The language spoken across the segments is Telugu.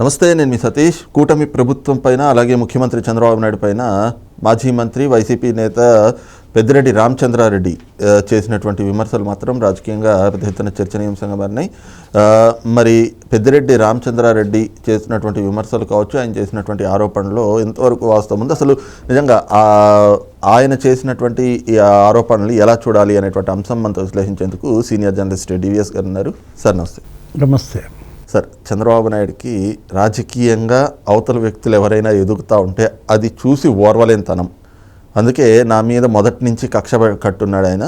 నమస్తే నేను మీ సతీష్. కూటమి ప్రభుత్వం పైన అలాగే ముఖ్యమంత్రి చంద్రబాబు నాయుడు పైన మాజీ మంత్రి వైసీపీ నేత పెద్దిరెడ్డి రామచంద్రారెడ్డి చేసినటువంటి విమర్శలు మాత్రం రాజకీయంగా పెద్ద ఎత్తున చర్చనీయాంశంగా మారినాయి. మరి పెద్దిరెడ్డి రామచంద్రారెడ్డి చేసినటువంటి విమర్శలు కావచ్చు ఆయన చేసినటువంటి ఆరోపణలో ఎంతవరకు వాస్తవం ఉంది? అసలు నిజంగా ఆయన చేసినటువంటి ఈ ఆరోపణలు ఎలా చూడాలి అనేటువంటి అంశం మనతో విశ్లేషించేందుకు సీనియర్ జర్నలిస్ట్ డివిఎస్ గారు ఉన్నారు. సార్ నమస్తే. నమస్తే. సార్ చంద్రబాబు నాయుడుకి రాజకీయంగా అవతల వ్యక్తులు ఎవరైనా ఎదుగుతూ ఉంటే అది చూసి ఓర్వలేనితనం. అందుకే నా మీద మొదటి నుంచి కక్ష కట్టున్నాడు ఆయన.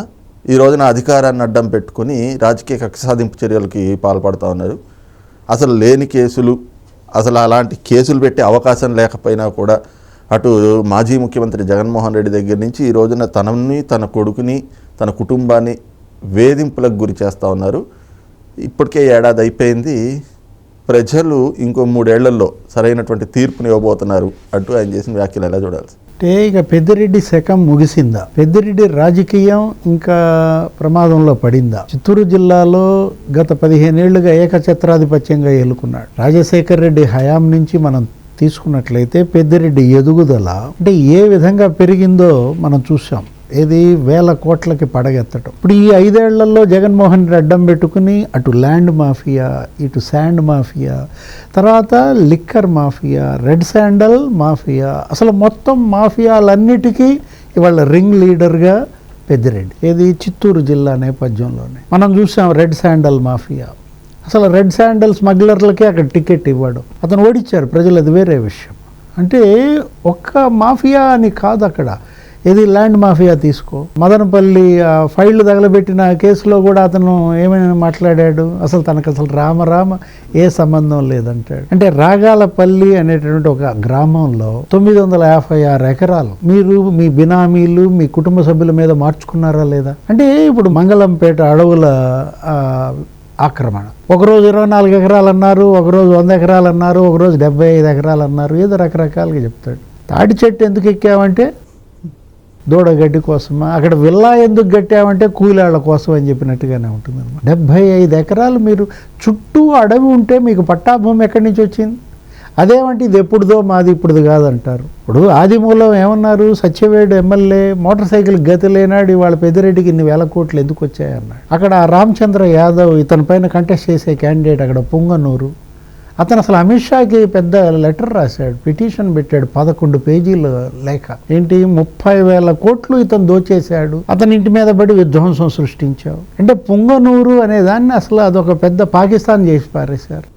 ఈ రోజున అధికారాన్ని అడ్డం పెట్టుకుని రాజకీయ కక్ష సాధింపు చర్యలకి పాల్పడుతూ ఉన్నారు అసలు లేని కేసులు అసలు అలాంటి కేసులు పెట్టే అవకాశం లేకపోయినా కూడా అటు మాజీ ముఖ్యమంత్రి జగన్మోహన్ రెడ్డి దగ్గర నుంచి ఈ రోజున తనని తన కొడుకుని తన కుటుంబాన్ని వేధింపులకు గురి చేస్తూ ఉన్నారు. ఇప్పటికే ఏడాది అయిపోయింది. ప్రజలు ఇంకో మూడేళ్ళలో సరైనటువంటి తీర్పుని ఇవ్వబోతున్నారు అంటూ ఆయన చేసిన వ్యాఖ్యలు ఎలా చూడాలి అంటే ఇక పెద్దిరెడ్డి శకం ముగిసిందా? పెద్దిరెడ్డి రాజకీయం ఇంకా ప్రమాదంలో పడిందా? చిత్తూరు జిల్లాలో గత పదిహేనేళ్ళుగా ఏకఛత్రాధిపత్యంగా ఎలుకున్నాడు రాజశేఖర రెడ్డి హయాం నుంచి మనం తీసుకున్నట్లయితే పెద్దిరెడ్డి ఎదుగుదల అంటే ఏ విధంగా పెరిగిందో మనం చూసాం ఏది వేల కోట్లకి పడగెత్తటం. ఇప్పుడు ఈ ఐదేళ్ళలో జగన్మోహన్ రెడ్డి అడ్డం పెట్టుకుని అటు ల్యాండ్ మాఫియా ఇటు శాండ్ మాఫియా తర్వాత liquor mafia red sandal mafia అసలు మొత్తం మాఫియాలన్నిటికీ ఇవాళ రింగ్ లీడర్గా పెద్దిరెడ్డి. ఏది చిత్తూరు జిల్లా నేపథ్యంలోనే. మనం చూసాం రెడ్ శాండల్ మాఫియా. అసలు రెడ్ శాండల్ స్మగ్లర్లకే అక్కడ టికెట్ ఇవ్వడం. అతను ఓడిచ్చారు ప్రజలు అది వేరే విషయం. అంటే ఒక్క మాఫియా అని కాదు అక్కడ ఇది ల్యాండ్ మాఫియా తీసుకో. మదనపల్లి ఫైళ్ళు ఫైళ్ళు తగలబెట్టిన కేసులో కూడా అతను ఏమైనా మాట్లాడాడు? అసలు తనకు అసలు రామ రామ ఏ సంబంధం లేదంటాడు. అంటే రాగాలపల్లి అనేటటువంటి ఒక గ్రామంలో తొమ్మిది వందల యాభై ఆరు ఎకరాలు మీరు మీ బినామీలు మీ కుటుంబ సభ్యుల మీద మార్చుకున్నారా లేదా? అంటే ఇప్పుడు మంగళంపేట అడవుల ఆక్రమణ. ఒకరోజు ఇరవై నాలుగు ఎకరాలు అన్నారు ఒకరోజు వంద ఎకరాలు అన్నారు ఒకరోజు డెబ్బై ఐదు ఎకరాలు అన్నారు ఏదో రకరకాలుగా చెప్తాడు. తాటి చెట్టు ఎందుకు ఎక్కామంటే దూడ గడ్డి కోసమా? అక్కడ విల్లా ఎందుకు కట్టామంటే కూలాళ్ళ కోసం అని చెప్పినట్టుగానే ఉంటుంది అనమాట డెబ్భై ఐదు ఎకరాలు మీరు చుట్టూ అడవి ఉంటే మీకు పట్టాభూమి ఎక్కడి నుంచి వచ్చింది? అదేమంటే ఇది ఎప్పుడుదో మాది ఇప్పుడుది కాదంటారు. ఇప్పుడు ఆదిమూలం ఏమన్నారు? సత్యవేడు ఎమ్మెల్యే మోటార్ సైకిల్ గతి లేనాడు వాళ్ళ పెద్దిరెడ్డికి ఇన్ని వేల కోట్లు ఎందుకు వచ్చాయన్నాడు అక్కడ రామచంద్ర యాదవ్ ఇతని పైన కంటెస్ట్ చేసే క్యాండిడేట్ అక్కడ పొంగనూరు. అతను అసలు అమిత్ షాకి పెద్ద లెటర్ రాశాడు పిటిషన్ పెట్టాడు పదకొండు పేజీల లేఖ. ఏంటి? ముప్పై వేల కోట్లు ఇతను దోచేశాడు. అతని ఇంటి మీద పడి విధ్వంసం సృష్టించావు. అంటే పుంగనూరు అనే దాన్ని అసలు అదొక పెద్ద పాకిస్తాన్ చేసి పారేశారు.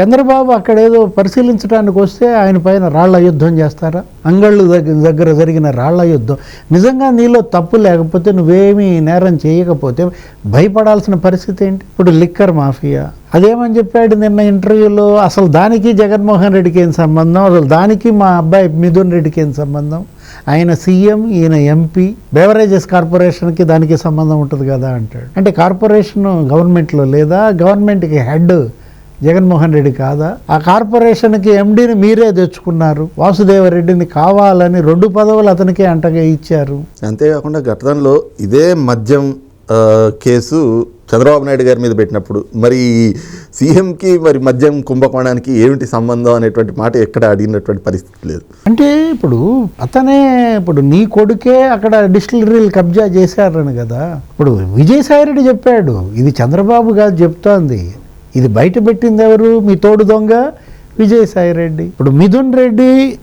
చంద్రబాబు అక్కడ ఏదో పరిశీలించడానికి వస్తే ఆయన పైన రాళ్ళ యుద్ధం చేస్తారా? అంగళ్ళు దగ్గర దగ్గర జరిగిన రాళ్ళ యుద్ధం. నిజంగా నీలో తప్పు లేకపోతే నువ్వేమీ నేరం చేయకపోతే భయపడాల్సిన పరిస్థితి ఏంటి? ఇప్పుడు లిక్కర్ మాఫియా. అదేమని చెప్పాడు నిన్న ఇంటర్వ్యూలో? అసలు దానికి జగన్మోహన్ రెడ్డికి ఏం సంబంధం? అసలు దానికి మా అబ్బాయి మిథున్ రెడ్డికి ఏం సంబంధం? ఆయన సీఎం ఈయన ఎంపీ. బెవరేజెస్ కార్పొరేషన్కి దానికి సంబంధం ఉంటుంది కదా అంటాడు. అంటే కార్పొరేషన్ గవర్నమెంట్లో లేదా? గవర్నమెంట్కి హెడ్ జగన్మోహన్ రెడ్డి కాదా? ఆ కార్పొరేషన్కి ఎండీని మీరే తెచ్చుకున్నారు. వాసుదేవరెడ్డిని కావాలని రెండు పదవులు అతనికే అంటగా ఇచ్చారు. అంతేకాకుండా ఘటనలో ఇదే మద్యం కేసు చంద్రబాబు నాయుడు గారి మీద పెట్టినప్పుడు మరి సీఎంకి మరి మద్యం కుంభకోణానికి ఏమిటి సంబంధం అనేటువంటి మాట ఎక్కడ అడిగినటువంటి పరిస్థితి లేదు. అంటే ఇప్పుడు అతనే ఇప్పుడు నీ కొడుకే అక్కడ డిస్టిలరీలు కబ్జా చేశారని కదా. ఇప్పుడు విజయసాయిరెడ్డి చెప్పాడు ఇది చంద్రబాబు గారు చెప్తోంది. ఇది బయట పెట్టింది ఎవరు? మీ తోడు దొంగ విజయసాయి రెడ్డి. ఇప్పుడు మిథున్ రెడ్డి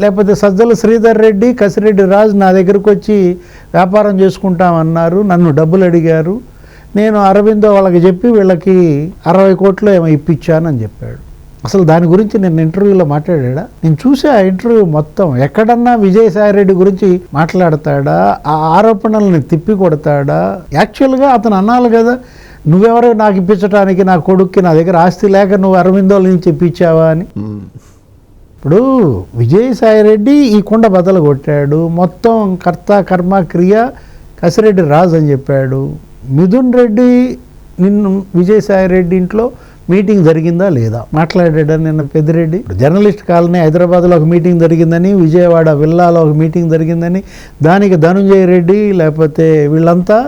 లేకపోతే సజ్జల శ్రీధర్ రెడ్డి కసిరెడ్డి రాజు నా దగ్గరకు వచ్చి వ్యాపారం చేసుకుంటామన్నారు. నన్ను డబ్బులు అడిగారు. నేను అరవిందో వాళ్ళకి చెప్పి వీళ్ళకి అరవై కోట్లు ఏమో ఇప్పించానని చెప్పాడు. అసలు దాని గురించి నేను ఇంటర్వ్యూలో మాట్లాడా నేను చూసే ఆ ఇంటర్వ్యూ మొత్తం ఎక్కడన్నా విజయసాయిరెడ్డి గురించి మాట్లాడతాడా? ఆ ఆరోపణల్ని తిప్పి కొడతాడా యాక్చువల్గా అతను అన్నాలి కదా. నువ్వెవరో నాకు ఇప్పించడానికి నా కొడుక్కి నా దగ్గర ఆస్తి లేక నువ్వు అరవిందోల నుంచి ఇప్పించావా అని. ఇప్పుడు విజయసాయిరెడ్డి ఈ కుండ బదలు కొట్టాడు. మొత్తం కర్త కర్మ క్రియ కసిరెడ్డి రాజు అని చెప్పాడు. మిథున్ రెడ్డి నిన్ను విజయసాయిరెడ్డి ఇంట్లో మీటింగ్ జరిగిందా లేదా? మాట్లాడాడా నిన్న పెద్దిరెడ్డి? జర్నలిస్ట్ కాలనీ హైదరాబాద్లో ఒక మీటింగ్ జరిగిందని విజయవాడ విల్లాలో ఒక మీటింగ్ జరిగిందని దానికి ధనుంజయ రెడ్డి లేకపోతే వీళ్ళంతా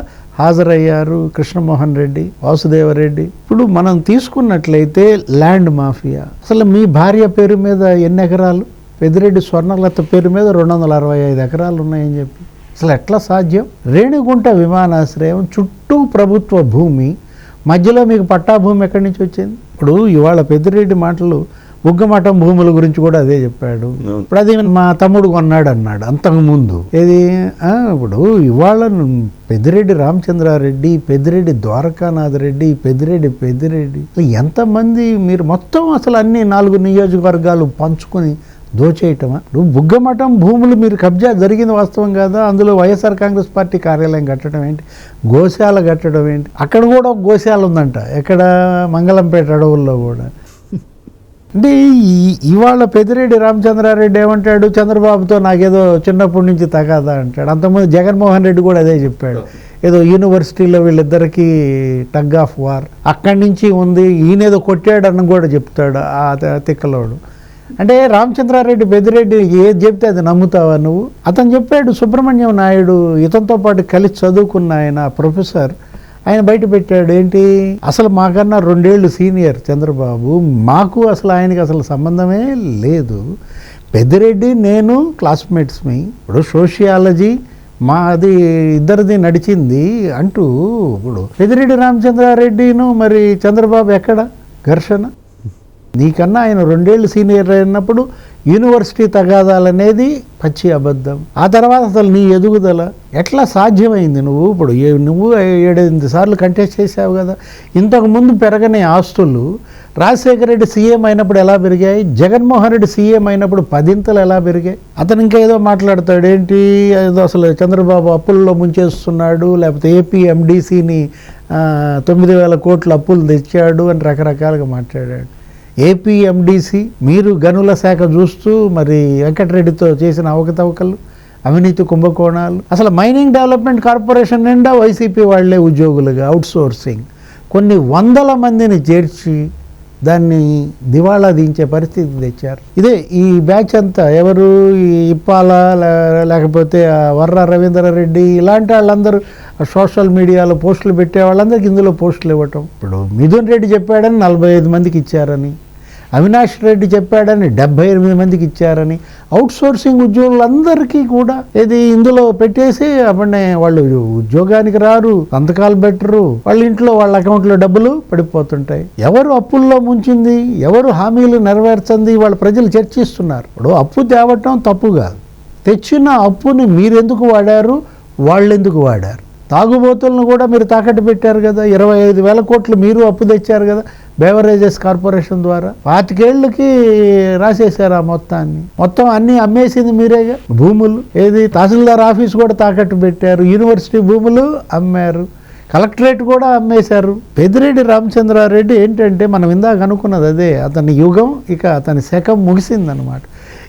హాజరయ్యారు కృష్ణమోహన్ రెడ్డి వాసుదేవరెడ్డి. ఇప్పుడు మనం తీసుకున్నట్లయితే ల్యాండ్ మాఫియా. అసలు మీ భార్య పేరు మీద ఎన్ని ఎకరాలు? పెద్దిరెడ్డి స్వర్ణలత పేరు మీద రెండు వందల అరవై ఐదు ఎకరాలు ఉన్నాయని చెప్పి. అసలు ఎట్లా సాధ్యం? రేణిగుంట విమానాశ్రయం చుట్టూ ప్రభుత్వ భూమి. మధ్యలో మీకు పట్టా భూమి ఎక్కడి నుంచి వచ్చింది? ఇప్పుడు ఇవాళ పెద్దిరెడ్డి మాటలు బుగ్గమఠం భూముల గురించి కూడా అదే చెప్పాడు. ఇప్పుడు అది మా తమ్ముడు కొన్నాడు అన్నాడు అంతకు ముందు ఏది ఇప్పుడు ఇవాళ పెద్దిరెడ్డి రామచంద్రారెడ్డి పెద్దిరెడ్డి ద్వారకానాథ్ రెడ్డి పెద్దిరెడ్డి. పెద్దిరెడ్డి ఎంతమంది మీరు మొత్తం అసలు అన్ని నాలుగు నియోజకవర్గాలు పంచుకొని దోచేయటమా? ఇప్పుడు బుగ్గమఠం భూములు మీరు కబ్జా జరిగింది వాస్తవం కాదా? అందులో వైఎస్ఆర్ కాంగ్రెస్ పార్టీ కార్యాలయం కట్టడం ఏంటి? గోశాల కట్టడం ఏంటి? అక్కడ కూడా ఒక గోశాల ఉందంట. ఎక్కడ? మంగళంపేట అడవుల్లో కూడా. అంటే ఈ- ఇవాళ పెద్దిరెడ్డి రామచంద్రారెడ్డి ఏమంటాడు? చంద్రబాబుతో నాకేదో చిన్నప్పటి నుంచి తగాదా అంటాడు. అంతకుముందు జగన్మోహన్ రెడ్డి కూడా అదే చెప్పాడు. ఏదో యూనివర్సిటీలో వీళ్ళిద్దరికీ టగ్ ఆఫ్ వార్. అక్కడి నుంచి ఉంది ఈయనేదో కొట్టాడని కూడా చెప్తాడు ఆ తిక్కలోడు. అంటే రామచంద్రారెడ్డి పెద్దిరెడ్డి ఏది చెప్తే అది నమ్ముతావా నువ్వు? అతను చెప్పాడు సుబ్రహ్మణ్యం నాయుడు ఇతనితో పాటు కలిసి చదువుకున్న ఆయన ప్రొఫెసర్. ఆయన బయట పెట్టాడు ఏంటి? అసలు మాకన్నా రెండేళ్ళు సీనియర్ చంద్రబాబు మాకు అసలు ఆయనకి అసలు సంబంధమే లేదు. పెద్దిరెడ్డి నేను క్లాస్మేట్స్ మీ. ఇప్పుడు సోషియాలజీ మాది ఇద్దరిది నడిచింది అంటూ ఇప్పుడు పెద్దిరెడ్డి రామచంద్రారెడ్డిను మరి చంద్రబాబు ఎక్కడ? ఘర్షణ? నీకన్నా ఆయన రెండేళ్ళు సీనియర్ అయినప్పుడు యూనివర్సిటీ తగాదాలనేది పచ్చి అబద్ధం. ఆ తర్వాత అసలు నీ ఎదుగుదల ఎట్లా సాధ్యమైంది నువ్వు? ఇప్పుడు నువ్వు ఏడెనిమిది సార్లు కంటెస్ట్ చేసావు కదా. ఇంతకుముందు పెరగని ఆస్తులు రాజశేఖర రెడ్డి సీఎం అయినప్పుడు ఎలా పెరిగాయి? జగన్మోహన్ రెడ్డి సీఎం అయినప్పుడు పదింతలు ఎలా పెరిగాయి? అతను ఇంకా ఏదో మాట్లాడతాడు ఏంటి? ఏదో అసలు చంద్రబాబు అప్పుల్లో ముంచేస్తున్నాడు లేకపోతే ఏపీ ఎండిసిని తొమ్మిది వేల కోట్ల అప్పులు తెచ్చాడు అని రకరకాలుగా మాట్లాడాడు. ఏపీఎండిసి మీరు గనుల శాఖ చూస్తూ మరి వెంకటరెడ్డితో చేసిన అవకతవకలు అవినీతి కుంభకోణాలు అసలు మైనింగ్ డెవలప్మెంట్ కార్పొరేషన్ నిండా వైసీపీ వాళ్ళే ఉద్యోగులుగా అవుట్సోర్సింగ్. కొన్ని వందల మందిని చేర్చి దాన్ని దివాళా దించే పరిస్థితి తెచ్చారు. ఇదే ఈ బ్యాచ్ అంతా ఎవరు? ఈ ఇప్పాల లేకపోతే వర్ర వర్ర రవీంద్రారెడ్డి ఇలాంటి వాళ్ళందరూ సోషల్ మీడియాలో పోస్టులు పెట్టే వాళ్ళందరికీ ఇందులో పోస్టులు ఇవ్వటం. ఇప్పుడు మిథున్ రెడ్డి చెప్పాడని నలభై ఐదు మందికి ఇచ్చారని అవినాష్ రెడ్డి చెప్పాడని డెబ్బై ఎనిమిది మందికి ఇచ్చారని అవుట్ సోర్సింగ్ ఉద్యోగులందరికీ కూడా ఇది ఇందులో పెట్టేసి అప్పుడే వాళ్ళు ఉద్యోగానికి రారు సంతకాలు పెట్టరు వాళ్ళ ఇంట్లో వాళ్ళ అకౌంట్లో డబ్బులు పడిపోతుంటాయి. ఎవరు అప్పుల్లో ముంచింది ఎవరు హామీలు నెరవేర్చింది వాళ్ళ ప్రజలు చర్చిస్తున్నారు. ఇప్పుడు అప్పు తేవటం తప్పు కాదు. తెచ్చిన అప్పుని మీరెందుకు వాడారు? వాళ్ళెందుకు వాడారు? తాగుబోతులను కూడా మీరు తాకట్టు పెట్టారు కదా. ఇరవై ఐదు వేల కోట్లు మీరు అప్పు తెచ్చారు కదా బేవరేజెస్ కార్పొరేషన్ ద్వారా. పాతికేళ్ళకి రాసేశారు ఆ మొత్తాన్ని. మొత్తం అన్ని అమ్మేసింది మీరేగా? భూములు. ఏది? తహసీల్దార్ ఆఫీస్ కూడా తాకట్టు పెట్టారు. యూనివర్సిటీ భూములు అమ్మారు. కలెక్టరేట్ కూడా అమ్మేశారు. పెద్దిరెడ్డి రామచంద్రారెడ్డి ఏంటంటే మనం ఇందాక అనుకున్నది అదే. అతని యుగం ఇక అతని శకం ముగిసిందనమాట.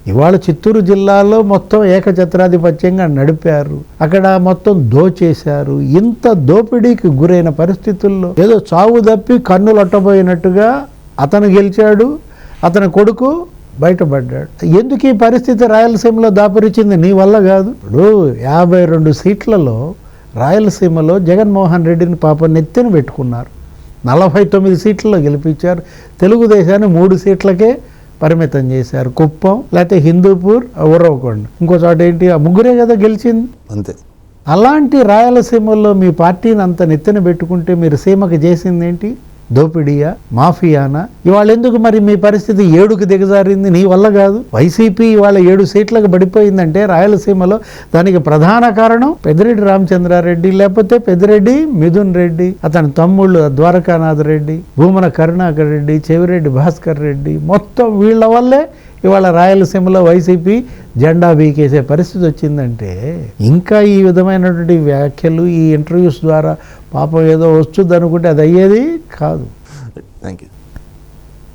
ఇవాళ చిత్తూరు జిల్లాలో మొత్తం ఏకఛత్రాధిపత్యంగా నడిపారు. అక్కడ మొత్తం దోచేశారు. ఇంత దోపిడీకి గురైన పరిస్థితుల్లో ఏదో చావు తప్పి కన్నులొట్టబోయినట్టుగా అతను గెలిచాడు అతని కొడుకు బయటపడ్డాడు. ఎందుకు ఈ పరిస్థితి రాయలసీమలో దాపరిచింది నీ వల్ల కాదు? ఇప్పుడు యాభై రెండు సీట్లలో రాయలసీమలో జగన్మోహన్ రెడ్డిని పాపం నెత్తిన పెట్టుకున్నారు. నలభై తొమ్మిది సీట్లలో గెలిపించారు. తెలుగుదేశాన్ని మూడు సీట్లకే పరిమితం చేశారు. కుప్పం లేకపోతే హిందూపూర్ ఉరవకొండ ఇంకో చోట ఏంటి? ఆ ముగ్గురే కదా గెలిచింది. అంతే. అలాంటి రాయలసీమలో మీ పార్టీని అంత నెత్తిన పెట్టుకుంటే మీరు సీమకి చేసింది ఏంటి? దోపిడీయా మాఫియానా? ఇవాళ ఎందుకు మరి మీ పరిస్థితి ఏడుకు దిగజారింది? నీ వల్ల కాదు. వైసీపీ ఇవాళ ఏడు సీట్లకు పడిపోయిందంటే రాయలసీమలో దానికి ప్రధాన కారణం పెద్దిరెడ్డి రామచంద్రారెడ్డి లేకపోతే పెద్దిరెడ్డి మిథున్ రెడ్డి అతని తమ్ముళ్ళు ద్వారకానాథ్ రెడ్డి భూమన కరుణాకర్ రెడ్డి చెవిరెడ్డి భాస్కర్ రెడ్డి. మొత్తం వీళ్ళ వల్లే ఇవాళ రాయలసీమలో వైసీపీ జెండా బీకేసే పరిస్థితి వచ్చిందంటే ఇంకా ఈ విధమైనటువంటి వ్యాఖ్యలు ఈ ఇంటర్వ్యూస్ ద్వారా పాపం ఏదో వస్తుంది అనుకుంటే అది అయ్యేది కాదు. Thank you